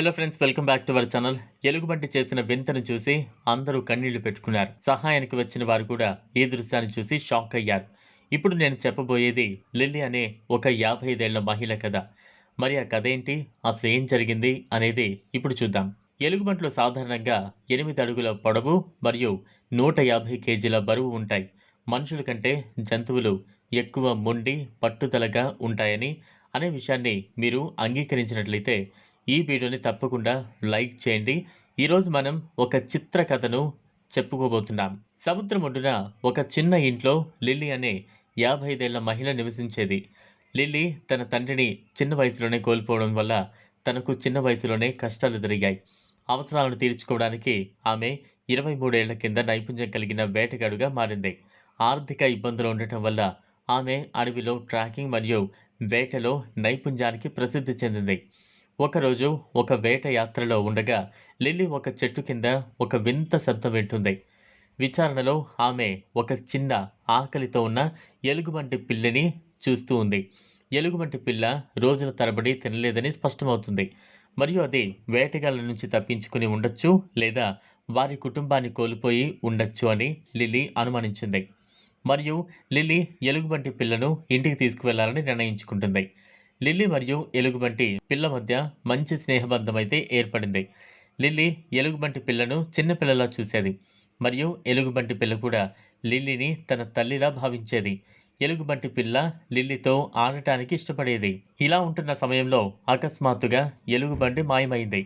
Hello friends welcome back to our channel ఎలుగుబంటి చేసిన వింతను చూసి అందరూ కన్నీళ్ళు పెట్టుకున్నారు. సహాయానికి వచ్చిన వారు కూడా ఈ దృశ్యాన్ని చూసి షాక్ అయ్యారు. ఇప్పుడు నేను చెప్పబోయేది లిల్లీ అనే ఒక యాభై ఐదేళ్ళ మహిళ కథ. మరి ఆ కథ ఏంటి? అసలు ఏం జరిగింది? అనేది ఇప్పుడు చూద్దాం. ఎలుగుబంట్లు సాధారణంగా ఎనిమిది అడుగుల పొడవు మరియు నూట యాభై కేజీల బరువు ఉంటాయి. మనుషుల కంటే జంతువులు ఎక్కువ మొండి పట్టుదలగా ఉంటాయని అనే విషయాన్ని మీరు అంగీకరించినట్లయితే ఈ వీడియోని తప్పకుండా లైక్ చేయండి. ఈరోజు మనం ఒక చిత్ర కథను చెప్పుకోబోతున్నాం. సముద్రం ఒడ్డున ఒక చిన్న ఇంట్లో లిల్లీ అనే యాభై ఐదేళ్ళ మహిళ నివసించేది. లిల్లీ తన తండ్రిని చిన్న వయసులోనే కోల్పోవడం వల్ల తనకు చిన్న వయసులోనే కష్టాలు ఎదురయ్యాయి. అవసరాలను తీర్చుకోవడానికి ఆమె ఇరవై మూడేళ్ళ కింద నైపుణ్యం కలిగిన వేటగాడుగా మారింది. ఆర్థిక ఇబ్బందులు ఉండటం వల్ల ఆమె అడవిలో ట్రాకింగ్ మరియు వేటలో నైపుణ్యానికి ప్రసిద్ధి చెందింది. ఒకరోజు ఒక వేట యాత్రలో ఉండగా లిల్లీ ఒక చెట్టు కింద ఒక వింత శబ్దం వింటుంది. విచారణలో ఆమె ఒక చిన్న ఆకలితో ఉన్న ఎలుగుబంటి పిల్లని చూస్తూ ఉంది. ఎలుగుబంటి పిల్ల రోజుల తరబడి తినలేదని స్పష్టమవుతుంది. మరియు అది వేటగాళ్ళ నుంచి తప్పించుకుని ఉండొచ్చు లేదా వారి కుటుంబాన్ని కోల్పోయి ఉండొచ్చు అని లిల్లీ అనుమానించింది. మరియు లిల్లీ ఎలుగుబంటి పిల్లను ఇంటికి తీసుకువెళ్ళాలని నిర్ణయించుకుంటుంది. లిల్లీ మరియు ఎలుగుబంటి పిల్ల మధ్య మంచి స్నేహబంధం అయితే ఏర్పడింది. లిల్లీ ఎలుగుబంటి పిల్లను చిన్నపిల్లలా చూసేది. మరియు ఎలుగుబంటి పిల్ల కూడా లిల్లీని తన తల్లిలా భావించేది. ఎలుగుబంటి పిల్ల లిల్లీతో ఆడటానికి ఇష్టపడేది. ఇలా ఉంటున్న సమయంలో అకస్మాత్తుగా ఎలుగుబంటి మాయమైంది.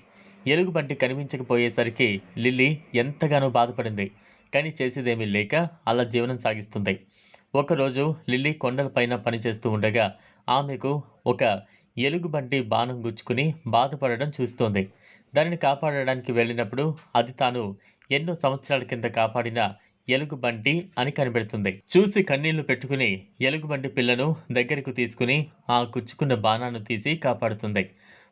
ఎలుగుబంటి కనిపించకపోయేసరికి లిల్లీ ఎంతగానో బాధపడింది. కానీ చేసేదేమీ లేక అలా జీవనం సాగిస్తుంది. ఒకరోజు లిల్లీ కొండలపైన పనిచేస్తూ ఉండగా ఆమెకు ఒక ఎలుగుబంటి బాణం గుచ్చుకుని బాధపడడం చూస్తోంది. దానిని కాపాడడానికి వెళ్ళినప్పుడు అది తాను ఎన్నో సంవత్సరాల కింద కాపాడిన ఎలుగుబంటి అని కనిపెడుతుంది. చూసి కన్నీళ్ళు పెట్టుకుని ఎలుగుబంటి పిల్లను దగ్గరకు తీసుకుని ఆ గుచ్చుకున్న బాణాన్ని తీసి కాపాడుతుంది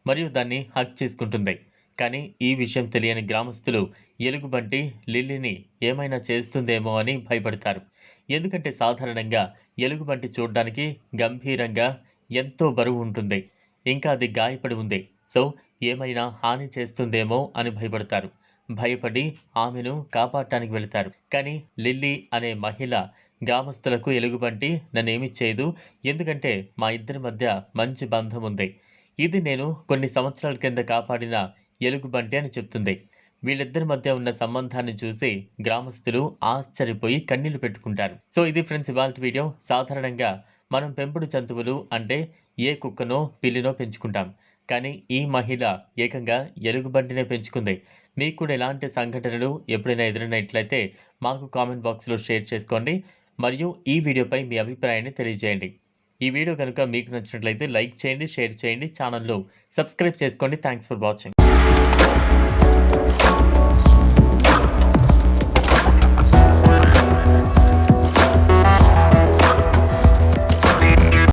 మరియు దాన్ని హక్ చేసుకుంటుంది. కానీ ఈ విషయం తెలియని గ్రామస్తులు ఎలుగుబంటి లిల్లీని ఏమైనా చేస్తుందేమో అని భయపడతారు. ఎందుకంటే సాధారణంగా ఎలుగుబంటి చూడడానికి గంభీరంగా ఎంతో బరువు ఉంటుంది. ఇంకా అది గాయపడి ఉంది. సో ఏమైనా హాని చేస్తుందేమో అని భయపడతారు. భయపడి ఆమెను కాపాడటానికి వెళతారు. కానీ లిల్లీ అనే మహిళ గ్రామస్తులకు ఎలుగుబంటి నన్నేమి చేయదు. ఎందుకంటే మా ఇద్దరి మధ్య మంచి బంధం ఉంది. ఇది నేను కొన్ని సంవత్సరాల కింద కాపాడిన ఎలుగుబంటి అని చెప్తుంది. వీళ్ళిద్దరి మధ్య ఉన్న సంబంధాన్ని చూసి గ్రామస్తులు ఆశ్చర్యపోయి కన్నీళ్ళు పెట్టుకుంటారు. సో ఇది ఫ్రెండ్స్ ఇవాళ వీడియో. సాధారణంగా మనం పెంపుడు జంతువులు అంటే ఏ కుక్కనో పిల్లినో పెంచుకుంటాం. కానీ ఈ మహిళ ఏకంగా ఎలుగుబంటినే పెంచుకుంది. మీకు కూడా ఎలాంటి సంఘటనలు ఎప్పుడైనా ఎదురైనట్లయితే మాకు కామెంట్ బాక్స్లో షేర్ చేసుకోండి. మరియు ఈ వీడియోపై మీ అభిప్రాయాన్ని తెలియజేయండి. ఈ వీడియో కనుక మీకు నచ్చినట్లయితే లైక్ చేయండి షేర్ చేయండి ఛానల్లో సబ్స్క్రైబ్ చేసుకోండి. Thanks for watching.